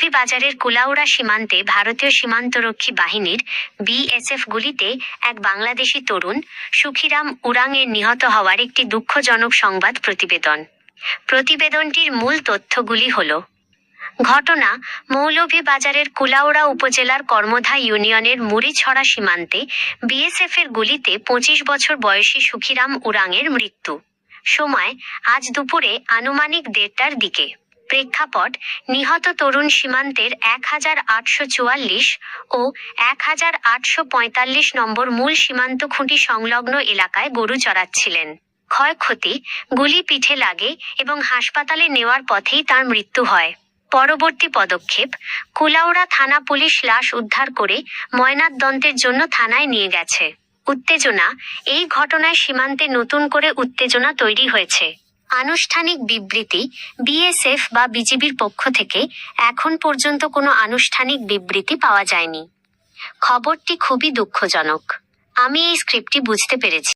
মৌলভীবাজারের কুলাউড়া সীমান্তে ভারতীয় সীমান্তরক্ষী বাহিনীর বিএসএফ গুলিতে এক বাংলাদেশি তরুণ সুখিরাম উরাংয়ের নিহত হওয়ার একটি দুঃখজনক সংবাদ প্রতিবেদন। প্রতিবেদনটির মূল তথ্যগুলি হল, ঘটনা, মৌলভীবাজারের কুলাউড়া উপজেলার কর্মধা ইউনিয়নের মুড়িছড়া সীমান্তে বিএসএফ এর গুলিতে পঁচিশ বছর বয়সী সুখিরাম উরাংয়ের মৃত্যু। সময়, আজ দুপুরে আনুমানিক দেড়টার দিকে। প্রেক্ষাপট নিহত তরুণ সীমান্তের এক হাজার আটশো চুয়াল্লিশ ও এক হাজার আটশো পঁয়তাল্লিশ নম্বর মূল সীমান্ত খুঁটি সংলগ্ন এলাকায় গরু চড়াচ্ছিলেন। ক্ষয়ক্ষতি, গুলি পিঠে লাগে এবং হাসপাতালে নেওয়ার পথেই তার মৃত্যু হয়। পরবর্তী পদক্ষেপ, কুলাউড়া থানা পুলিশ লাশ উদ্ধার করে ময়নাতদন্তের জন্য থানায় নিয়ে গেছে। উত্তেজনা, এই ঘটনায় সীমান্তে নতুন করে উত্তেজনা তৈরি হয়েছে। আনুষ্ঠানিক বিবৃতি বিএসএফ বা বিজিবির পক্ষ থেকে এখন পর্যন্ত কোনো আনুষ্ঠানিক বিবৃতি পাওয়া যায়নি। খবরটি খুবই দুঃখজনক। আমি এই স্ক্রিপ্টটি বুঝতে পেরেছি।